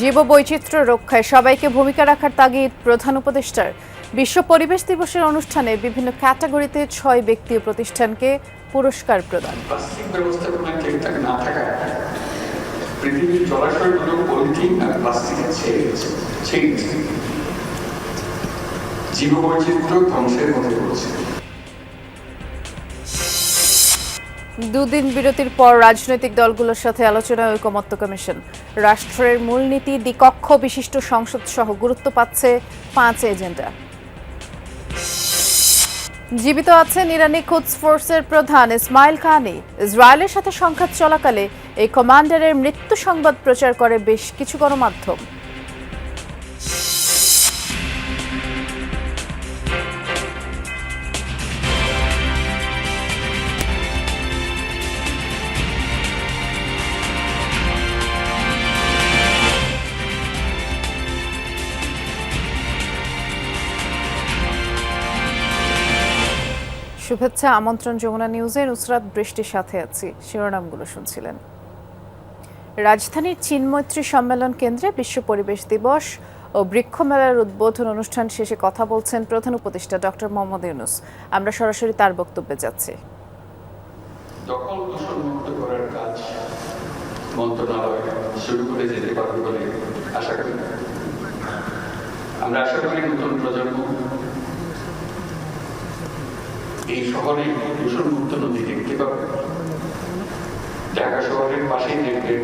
জীববৈচিত্র্য রক্ষায় সবাইকে ভূমিকা রাখার তাগিদ প্রধান উপদেষ্টার। বিশ্ব পরিবেশ দিবসের অনুষ্ঠানে বিভিন্ন ক্যাটাগরিতে ছয় ব্যক্তি ও প্রতিষ্ঠানকে পুরস্কার প্রদান। জীববৈচিত্র্য ধ্বংসের মধ্যে পড়ছে। দুদিন বিরতির পর রাজনৈতিক দলগুলোর সাথে আলোচনায় ঐকমত্য কমিশন। রাষ্ট্রের মূলনীতি, দ্বিকক্ষ বিশিষ্ট সংসদ সহ গুরুত্ব পাচ্ছে পাঁচ এজেন্ডা। জীবিত আছেন ইরানি কুদস ফোর্সের প্রধান ইসমাইল খানি। ইসরায়েলের সাথে সংঘাত চলাকালে এই কমান্ডারের মৃত্যু সংবাদ প্রচার করে বেশ কিছু গণমাধ্যম। শুভেচ্ছা, আমন্ত্রণ যমুনা নিউজে নুসরাত বৃষ্টির সাথে আছি। শিরোনামগুলো শুনছিলেন। রাজধানীর চীনমৈত্রী সম্মেলন কেন্দ্রে বিশ্ব পরিবেশ দিবস ও বৃক্ষ মেলার উদ্বোধন অনুষ্ঠান শেষে কথা বলছেন প্রধান উপদেষ্টা ডক্টর মোহাম্মদ ইউনুস। আমরা সরাসরি তার বক্তব্যে যাচ্ছি। আমরা আশা করি নতুন প্রজন্ম এই শহরে দূষণ মুক্ত নদী দেখতে পাবে ঢাকা শহরের পাশেই দেখবে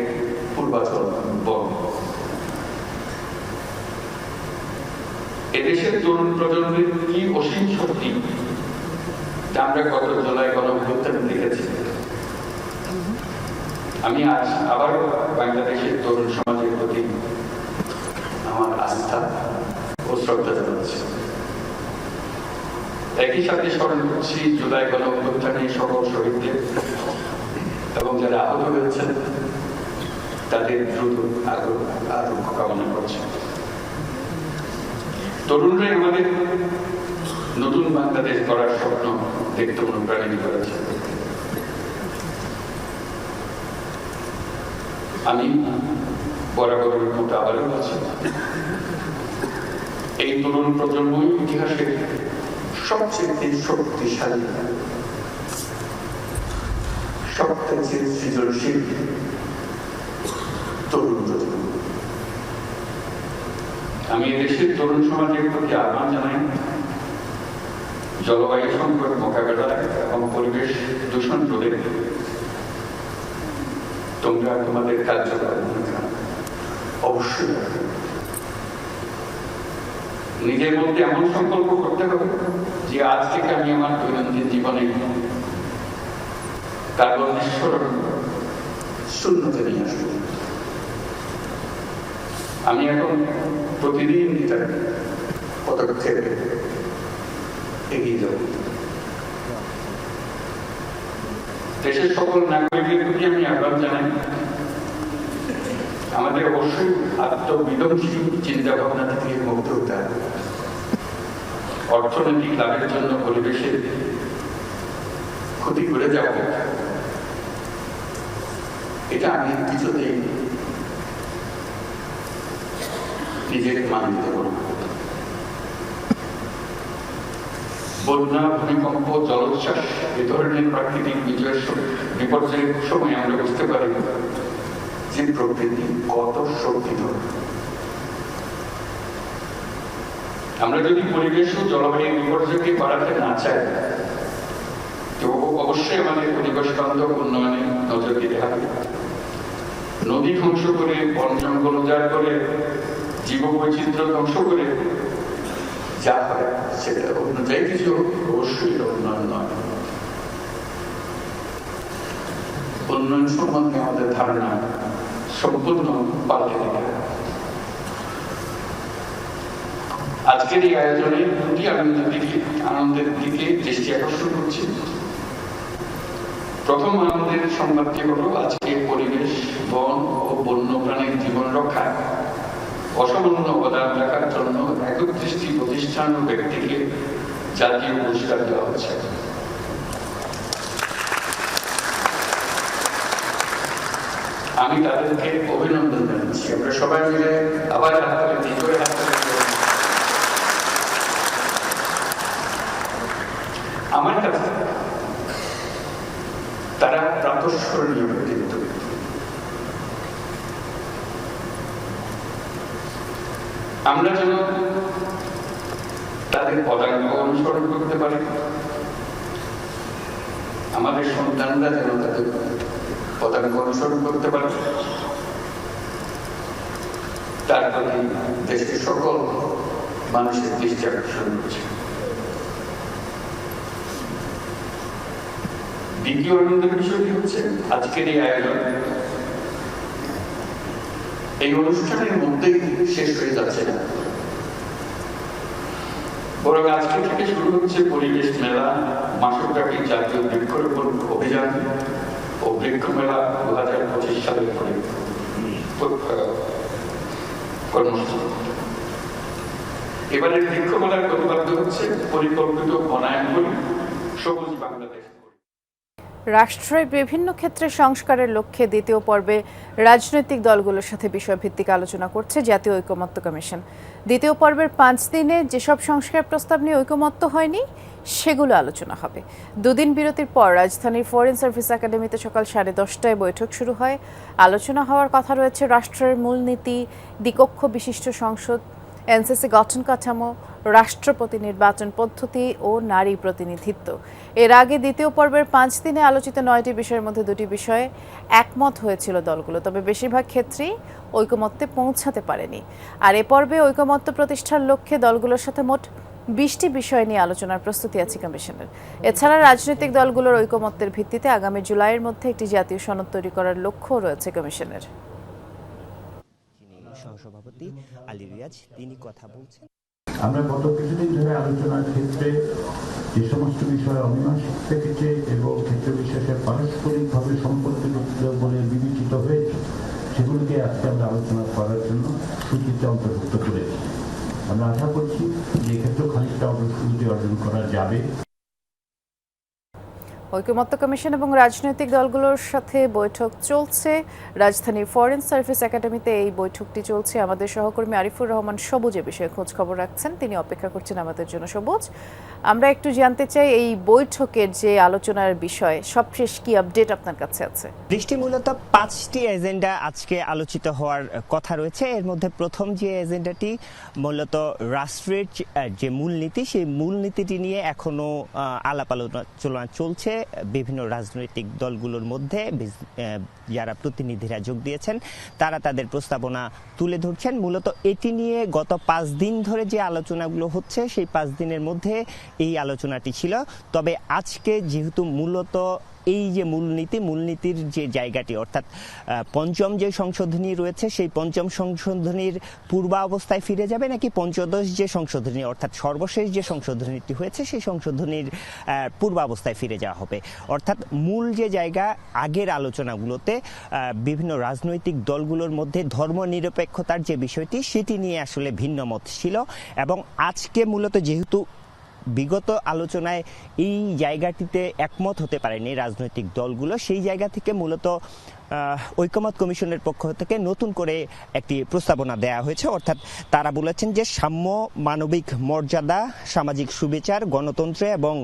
পূর্বাচল বন। এদেশের তরুণ প্রজন্মের কি অসীম শক্তি তা আমরা গত জুলাই গণঅভ্যুত্থানে দেখেছি। আমি আজ আবার বাংলাদেশের তরুণ সমাজের প্রতি আমার আস্থা ও শ্রদ্ধা জানাচ্ছি। একই সাথে স্মরণ করছি, জুলাই গণঅভ্যুত্থানে সকল শহীদদের এবং যারা আহত হয়েছেন, তাদের দ্রুত আরোগ্য কামনা করছি। তরুণরাই আমাদের নতুন বাংলাদেশ গড়ার স্বপ্ন দেখতে অনুপ্রাণিত করেছে। আমি বরাবরের মতো আবারও বলছি, এই তরুণ প্রজন্ম ইতিহাসের সবচেয়ে শক্তিশালী। সৃজনশীল তরুণ আমি এদেশের তরুণ সমাজের প্রতি আহ্বান জানাই, জলবায়ু সংকট মোকাবেলায় এবং পরিবেশ দূষণ রোধে তোমরা তোমাদের কার্যকর অবশ্যই নিজের মধ্যে এমন সংকল্প করতে হবে যে আজ থেকে আমি আমার দৈনন্দিন জীবনে নিঃসরণ শূন্যতে নিয়ে আসব। আমি এখন প্রতিদিন পদক্ষেপে এগিয়ে যাব। দেশের সকল নাগরিকের প্রতি আমি আহ্বান জানাই, আমাদের অবশ্যই আত্মবিধ্বংসী চিন্তা ভাবনা থেকে মুক্ত হতে হবে। অর্থনৈতিক লাভের জন্য পরিবেশের ক্ষতি করে যাব এটা আমি কিছুতেই নিজেকে দেব বন্যা, ভূমিকম্প, জলোচ্ছ্বাস, এ ধরনের প্রাকৃতিক বিজয়ের বিপর্যয়ের সময় আমরা বুঝতে পারি যে প্রকৃতি কত শক্তিধর। আমরা যদি পরিবেশ ও জলবায়ু বিপর্যয়কে বাড়াতে না চাই, তো অবশ্যই আমাদের পরিবেশ বান্ধব উন্নয়নে নজর দিতে হবে নদী ধ্বংস করে, বন জঙ্গল উজাড় করে জীব জীববৈচিত্র্য ধ্বংস করে যা হয় সেটা অনুযায়ী কিছু অবশ্যই উন্নয়ন নয় উন্নয়ন সম্বন্ধে আমাদের ধারণা সম্পূর্ণ পাল্টে দিতে হবে। আজকের এই আয়োজনে দুটি আনন্দের দিকে আনন্দের দিকে দৃষ্টি আকর্ষণ করছি। প্রথম আনন্দের সংবাদটি হলো আজকে পরিবেশ, বন ও বন্য প্রাণীর জীবন রক্ষায় অসামান্য অবদান রাখার জন্য একত্রিশটি প্রতিষ্ঠান ও ব্যক্তিকে জাতীয় পুরস্কার দেওয়া হচ্ছে। আমি তাদেরকে অভিনন্দন জানাচ্ছি। আমরা সবাই মিলে আবার হাত করে হাত তালি দিই। আমার কাছে তারা প্রাতঃস্মরণীয় ব্যক্তিত্ব আমরা যেন তাদের পদাঙ্ক অনুসরণ করতে পারি। আমাদের সন্তানরা যেন তাদের পতাকা অনুসরণ করতে পারে। তার প্রতি দেশের সকল মানুষের দৃষ্টি আকর্ষণ করছে দ্বিতীয় আনন্দের বিষয়টি হচ্ছে? আজকের এই আয়োজন। এই অনুষ্ঠানের মধ্যেই শেষ হয়ে যাচ্ছে না। বরং আজকে থেকে শুরু হচ্ছে পরিবেশ মেলা, মাসব্যাপী জাতীয় বৃক্ষরোপণ অভিযান ও বৃক্ষ মেলা দু হাজার পঁচিশ সালের পরে। কর্মসূচি। এবারের বৃক্ষ মেলার প্রতিপাদ্য হচ্ছে পরিকল্পিত বনায়ন সবুজ বাংলাদেশ। রাষ্ট্রের বিভিন্ন ক্ষেত্রে সংস্কারের লক্ষ্যে দ্বিতীয় পর্বে রাজনৈতিক দলগুলোর সাথে বিষয়ভিত্তিক আলোচনা করছে জাতীয় ঐকমত্য কমিশন। দ্বিতীয় পর্বের পাঁচ দিনে যেসব সংস্কার প্রস্তাব নিয়ে ঐকমত্য হয়নি, সেগুলো আলোচনা হবে। দুদিন বিরতির পর রাজধানীর ফরেন সার্ভিস একাডেমিতে সকাল সাড়ে দশটায় বৈঠক শুরু হয়। আলোচনা হওয়ার কথা রয়েছে রাষ্ট্রের মূলনীতি, দ্বিকক্ষ বিশিষ্ট সংসদ এনসিসি গঠন কাঠামো, রাষ্ট্রপতি নির্বাচন পদ্ধতি ও নারী প্রতিনিধিত্ব। এর আগে দ্বিতীয় পর্বের পাঁচ দিনে আলোচিত নয়টি বিষয়ের মধ্যে দুটি বিষয়ে একমত হয়েছিল দলগুলো, তবে বেশিরভাগ ক্ষেত্রেই ঐকমত্যে পৌঁছাতে পারেনি। আর এ পর্বে ঐকমত্য প্রতিষ্ঠার লক্ষ্যে দলগুলোর সাথে মোট বিশটি বিষয় নিয়ে আলোচনার প্রস্তুতি আছে কমিশনের। এছাড়া রাজনৈতিক দলগুলোর ঐকমত্যের ভিত্তিতে আগামী জুলাইয়ের মধ্যে একটি জাতীয় সনদ তৈরি করার লক্ষ্যও রয়েছে কমিশনের। সহসভাপতি আলী রিয়াজ তিনি কথা বলছেন। আমরা গত কিছুদিন ধরে আলোচনার ক্ষেত্রে যে সমস্ত বিষয় অমীমাংসিত থেকেছে এবং ক্ষেত্র বিশেষে পারস্পরিকভাবে সম্পর্কিত বলে বিবেচিত হয়েছে সেগুলিকে আজকে আমরা আলোচনা করার জন্য সূচিতে অন্তর্ভুক্ত করেছি। আমরা আশা করছি যে এক্ষেত্রেও খানিকটা অগ্রগতি অর্জন করা যাবে। ঐকমত্য কমিশন এবং রাজনৈতিক দলগুলোর সাথে বৈঠক চলছে। রাজধানীর ফরেন সার্ভিস একাডেমিতে এই বৈঠকটি চলছে। আমাদের সহকর্মী আরিফুর রহমান সবুজ এ বিষয়ে খোঁজ খবর রাখছেন। তিনি অপেক্ষা করছেন আমাদের জন্য সবুজ। আমরা একটু জানতে চাই এই বৈঠকের যে আলোচনার বিষয়, সবশেষ কি আপডেট আপনার কাছে আছে? বৃষ্টি মূলত পাঁচটি এজেন্ডা আজকে আলোচিত হওয়ার কথা রয়েছে। এর মধ্যে প্রথম যে এজেন্ডাটি মূলত রাষ্ট্রের যে- মূলনীতি, সেই মূলনীতিটি নিয়ে এখনও আলাপ আলোচনা চলছে। বিভিন্ন রাজনৈতিক দলগুলোর মধ্যে যারা প্রতিনিধিরা যোগ দিয়েছেন, তারা তাদের প্রস্তাবনা তুলে ধরছেন। মূলত এটি নিয়ে গত পাঁচ দিন ধরে যে আলোচনাগুলো হচ্ছে, সেই পাঁচ দিনের মধ্যে এই আলোচনাটি ছিল। তবে আজকে যেহেতু মূলত এই যে মূলনীতি, মূলনীতির যে জায়গাটি, অর্থাৎ পঞ্চম যে সংশোধনী রয়েছে, সেই পঞ্চম সংশোধনীর পূর্বাবস্থায় ফিরে যাবে নাকি পঞ্চদশ যে সংশোধনী, অর্থাৎ সর্বশেষ যে সংশোধনীটি হয়েছে, সেই সংশোধনীর পূর্বাবস্থায় ফিরে যাওয়া হবে। অর্থাৎ মূল যে জায়গা, আগের আলোচনাগুলোতে বিভিন্ন রাজনৈতিক দলগুলোর মধ্যে ধর্মনিরপেক্ষতার যে বিষয়টি, সেটি নিয়ে আসলে ভিন্ন মত ছিল এবং আজকে মূলত যেহেতু বিগত আলোচনায় এই জায়গাটিতে একমত হতে পারেনি রাজনৈতিক দলগুলো। সেই জায়গা থেকে মূলত ঐকমত কমিশনের পক্ষ থেকে নতুন করে একটি প্রস্তাবনা দেয়া হয়েছে। অর্থাৎ তারা বলেছেন যে সাম্য মানবিক মর্যাদা, সামাজিক সুবিচার, গণতন্ত্র এবং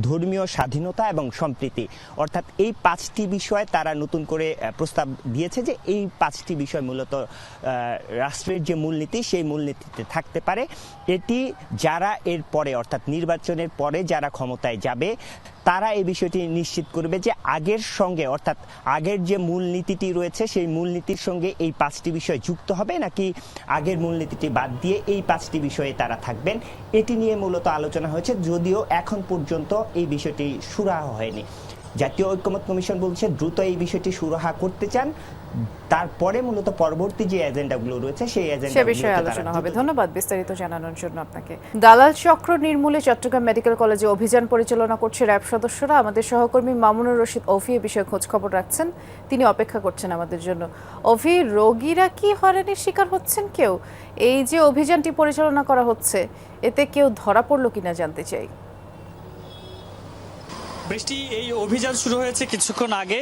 ধর্মীয় স্বাধীনতা এবং সম্প্রীতি। অর্থাৎ এই পাঁচটি বিষয় তারা নতুন করে প্রস্তাব দিয়েছে যে এই পাঁচটি বিষয় মূলত রাষ্ট্রের যে মূলনীতি, সেই মূলনীতিতে থাকতে পারে। এটি যারা এর পরে, অর্থাৎ নির্বাচনের পরে যারা ক্ষমতায় যাবে তারা এই বিষয়টি নিশ্চিত করবে যে আগের সঙ্গে, অর্থাৎ আগের যে মূলনীতিটি রয়েছে, সেই মূলনীতির সঙ্গে এই পাঁচটি বিষয় যুক্ত হবে নাকি আগের মূলনীতিটি বাদ দিয়ে এই পাঁচটি বিষয়ে তারা থাকবেন? এটি নিয়ে মূলত আলোচনা হয়েছে, যদিও এখন পর্যন্ত এই বিষয়টি সুরাহ হয়নি। জাতীয় ঐক্যমত কমিশন বলছে, দ্রুত এই বিষয়টি সুরাহা করতে চান। তারপরে মূলত পরবর্তী যে এজেন্ডাগুলো রয়েছে সেই সে এজেন্ডা বিষয়ে আলোচনা হবে। ধন্যবাদ বিস্তারিত জানানোর জন্য আপনাকে। দালাল চক্র নির্মূলে চট্টগ্রাম মেডিকেল কলেজে অভিযান পরিচালনা করছে র্যাব সদস্যরা। আমাদের সহকর্মী মামুনুর রশিদ অফি এ বিষয়ে খোঁজ খবর রাখছেন। তিনি অপেক্ষা করছেন আমাদের জন্য। অফি রোগীরা কি হয়রানির শিকার হচ্ছেন কেউ? এই যে অভিযানটি পরিচালনা করা হচ্ছে এতে কেউ ধরা পড়ল কিনা জানতে চাই। বৃষ্টি, এই অভিযান শুরু হয়েছে কিছুক্ষণ আগে।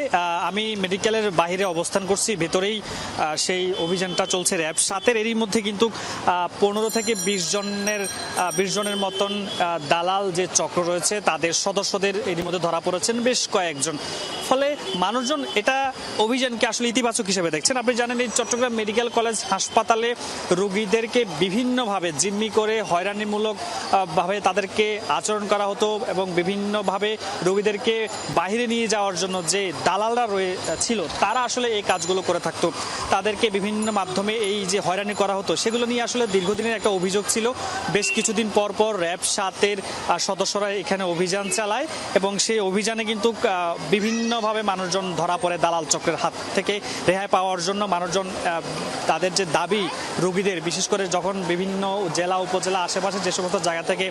আমি মেডিকেলের বাইরে অবস্থান করছি, ভেতরেই সেই অভিযানটা চলছে র্যাব সাতের। এরই মধ্যে কিন্তু পনেরো থেকে বিশ জনের বিশ জনের মতন দালাল যে চক্র রয়েছে, তাদের সদস্যদের এরই মধ্যে ধরা পড়েছেন বেশ কয়েকজন। ফলে মানুষজন এটা অভিযানকে আসলে ইতিবাচক হিসেবে দেখছেন। আপনি জানেন, এই চট্টগ্রাম মেডিকেল কলেজ হাসপাতালে রোগীদেরকে বিভিন্নভাবে জিম্মি করে, হয়রানিমূলক ভাবে তাদেরকে আচরণ করা হতো এবং বিভিন্নভাবে রোগীদেরকে বাইরে নিয়ে যাওয়ার জন্য যে দালালরা রয়ে ছিল, তারা আসলে এই কাজগুলো করে থাকতো। তাদেরকে বিভিন্ন মাধ্যমে এই যে হয়রানি করা হতো, সেগুলো নিয়ে আসলে দীর্ঘদিনের একটা অভিযোগ ছিল। বেশ কিছুদিন পর পর র্যাব সাতের সদস্যরা এখানে অভিযান চালায় এবং সেই অভিযানে কিন্তু বিভিন্নভাবে মানুষজন ধরা পড়ে দালাল চক্রের হাত থেকে। রেহাই পাওয়ার জন্য মানুষজন তাদের যে দাবি রোগীদের, বিশেষ করে যখন বিভিন্ন জেলা, উপজেলা আশেপাশে যে সমস্ত জায়গা থেকে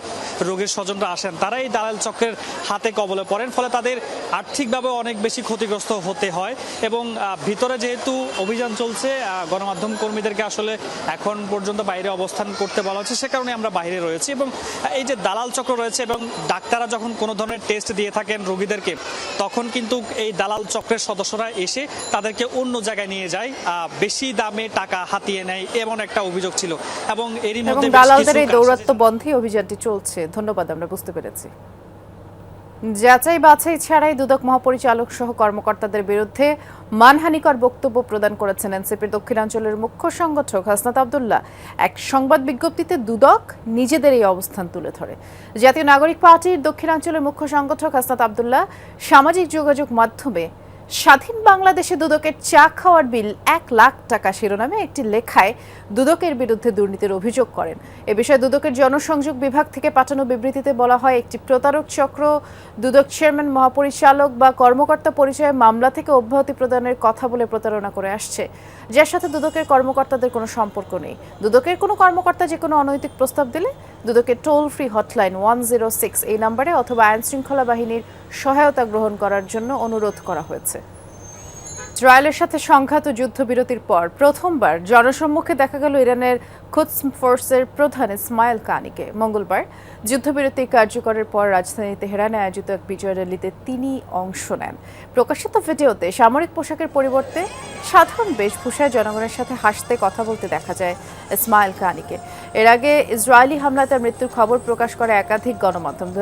রোগীর স্বজনরা আসেন তারা এই দালাল চক্রের হাতে কবলে পড়েন ফলে তাদের আর্থিকভাবে অনেক বেশি ক্ষতিগ্রস্ত হতে হয়। এবং ভিতরে যেহেতু অভিযান চলছে গণমাধ্যম কর্মীদেরকে আসলে এখন পর্যন্ত বাইরে অবস্থান করতে বলা হচ্ছে সে কারণে আমরা বাইরে রয়েছি। এবং এই যে দালাল চক্র রয়েছে এবং ডাক্তাররা যখন কোনো ধরনের টেস্ট দিয়ে থাকেন রোগীদেরকে তখন কিন্তু এই দালাল চক্রের সদস্যরা এসে তাদেরকে অন্য জায়গায় নিয়ে যায় আহ, বেশি দামে টাকা হাতিয়ে নেয় এমন একটা অভিযোগ ছিল। এবং এরই মধ্যে দালালদের এই দৌরাত্ম বন্ধে অভিযানটি চলছে। ধন্যবাদ আমরা বুঝতে পেরেছি। যাচাই বাছাই ছাড়াই দুদক মহাপরিচালক সহ কর্মকর্তাদের বিরুদ্ধে মানহানিকর বক্তব্য প্রদান করেছেন এনসিপির দক্ষিণাঞ্চলের মুখ্য সংগঠক হাসনাত আবদুল্লাহ। এক সংবাদ বিজ্ঞপ্তিতে দুদক নিজেদের এই অবস্থান তুলে ধরে। জাতীয় নাগরিক পার্টির দক্ষিণাঞ্চলের মুখ্য সংগঠক হাসনাত আবদুল্লাহ সামাজিক যোগাযোগ মাধ্যমে স্বাধীন বাংলাদেশে দুদকের চা খাওয়ার বিল এক লাখ টাকা শিরোনামে একটি লেখায় দুদকের বিরুদ্ধে দুর্নীতির অভিযোগ করেন। এ বিষয়ে দুদকের জনসংযোগ বিভাগ থেকে পাঠানো বিবৃতিতে বলা হয়, একটি প্রতারক চক্র দুদক চেয়ারম্যান, মহাপরিচালক বা কর্মকর্তা পরিচয়ে মামলা থেকে অব্যাহতি প্রদানের কথা বলে প্রতারণা করে আসছে। যার সাথে দুদকের কর্মকর্তাদের কোনো সম্পর্ক নেই। দুদকের কোনো কর্মকর্তা যে কোনো অনৈতিক প্রস্তাব দিলে দুদকের toll free hotline one zero six এই নম্বরে অথবা আইন শৃঙ্খলা বাহিনীর সহায়তা গ্রহণ করার জন্য অনুরোধ করা হয়েছে। ইসরায়েলের সাথে সংঘাত ও যুদ্ধবিরতির পর প্রথমবার জনসম্মুখে দেখা গেল ইরানের কুদস ফোর্সের প্রধান ইসমাইল কানিকে। মঙ্গলবার যুদ্ধবিরতি কার্যকরের পর রাজধানী তেহরানে আয়োজিত এক বিজয় র্যালিতে তিনি অংশ নেন। প্রকাশিত ভিডিওতে সামরিক পোশাকের পরিবর্তে সাধারণ বেশভূষায় জনগণের সাথে হাসতে কথা বলতে দেখা যায় ইসমাইল কানিকে। এর আগে ইসরায়েলি হামলায় তার মৃত্যুর খবর প্রকাশ করে একাধিক গণমাধ্যম। দু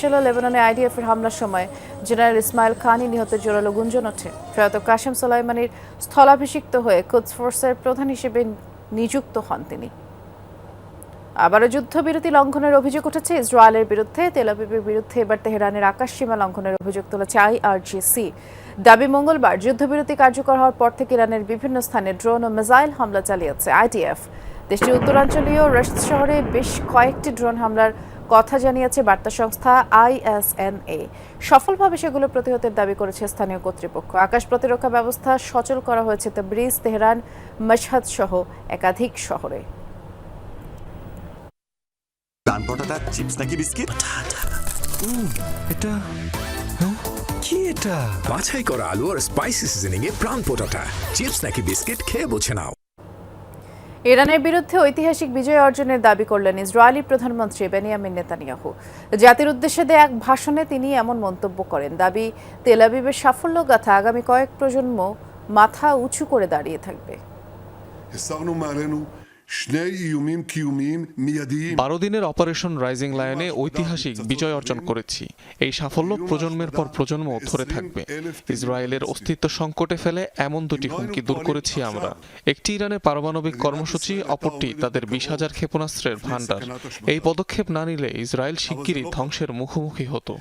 সালে লেবাননে আইডিএফ এর হামলার সময় জেনারেল ইসমাইল খানই নিহত জোরালো গুঞ্জন ওঠে। প্রয়াত কাশেম সোলাইমানির স্থলাভিষিক্ত হয়ে কুদস ফোর্সের প্রধান হিসেবে নিযুক্ত হন তিনি। আবারও যুদ্ধবিরতি লঙ্ঘনের অভিযোগ উঠেছে। ইসরায়েলের বিরুদ্ধে তেলাবিবের বিরুদ্ধে এবার তেহরানের আকাশসীমা লঙ্ঘনের অভিযোগ তুলেছে আইআরজিসি। দাবি, মঙ্গলবার যুদ্ধবিরতি কার্যকর হওয়ার পর থেকে ইরানের বিভিন্ন স্থানে ড্রোন ও মিসাইল হামলা চালিয়েছে আইটিএফ দেশটির উত্তরাঞ্চলীয় রেস্ট শহরে বেশ কয়েকটি ড্রোন হামলার কথা জানিয়েছে বার্তা সংস্থা আইএসএনএ। সফলভাবে সেগুলো প্রতিহতের দাবি করেছে স্থানীয় কর্তৃপক্ষ। আকাশ প্রতিরক্ষা ব্যবস্থা সচল করা হয়েছে তাবরিজ তেহরান মশহাদ সহ একাধিক শহরে। পটাটা চিপস নাকি বিস্কিট? এটা? কি এটা? বাছাই করা আলু আর স্পাইসি সিজনিং এ প্রাণ পোটাটা। চিপস নাকি বিস্কিট খেয়ে বোঝে নাও। ইরানের বিরুদ্ধে ঐতিহাসিক বিজয় অর্জনের দাবি করলেন ইসরায়েলি প্রধানমন্ত্রী বেনিয়ামিন নেতানিয়াহু। জাতির উদ্দেশ্যে দেয়া এক ভাষণে তিনি এমন মন্তব্য করেন, দাবি তেলাবিবের সাফল্য গাথা আগামী কয়েক প্রজন্ম মাথা উঁচু করে দাঁড়িয়ে থাকবে। বারো দিনের অপারেশন রাইজিং লাইনে ঐতিহাসিক বিজয় অর্জন করেছি। এই সাফল্য প্রজন্মের পর প্রজন্ম ধরে থাকবে। ইসরায়েলের অস্তিত্ব সংকটে ফেলে এমন দুটি হুমকি দূর করেছি আমরা। একটি ইরানের পারমাণবিক কর্মসূচি অপরটি তাদের বিশ হাজার ক্ষেপণাস্ত্রের ভাণ্ডার। এই পদক্ষেপ না নিলে ইসরায়েল শিগগিরই ধ্বংসের মুখোমুখি হতো।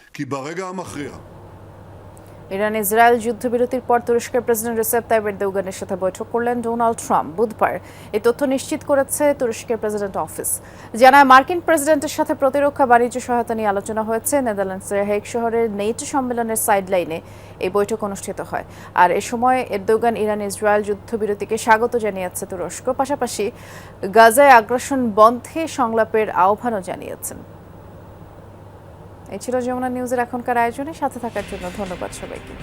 ইরান ইসরায়েল যুদ্ধবিরতির পর তুরস্কের প্রেসিডেন্ট রিসেপ তাইব এরদোগানের সাথে বৈঠক করলেন ডোনাল্ড ট্রাম্প। বুধবার এই তথ্য নিশ্চিত করেছে তুরস্কের প্রেসিডেন্ট অফিস। জানায় মার্কিন প্রেসিডেন্টের সাথে প্রতিরক্ষা বাণিজ্য সহায়তা নিয়ে আলোচনা হয়েছে। নেদারল্যান্ডসের হেগ শহরের নেইটো সম্মেলনের সাইডলাইনে এই বৈঠক অনুষ্ঠিত হয়। আর এ সময় এরদোগান ইরান ইসরায়েল যুদ্ধবিরতিকে স্বাগত জানিয়েছে তুরস্ক। পাশাপাশি গাজায় আগ্রাসন বন্ধে সংলাপের আহ্বানও জানিয়েছেন। এই ছিল যমুনা নিউজের এখনকার আয়োজনে সাথে থাকার জন্য ধন্যবাদ সবাইকে।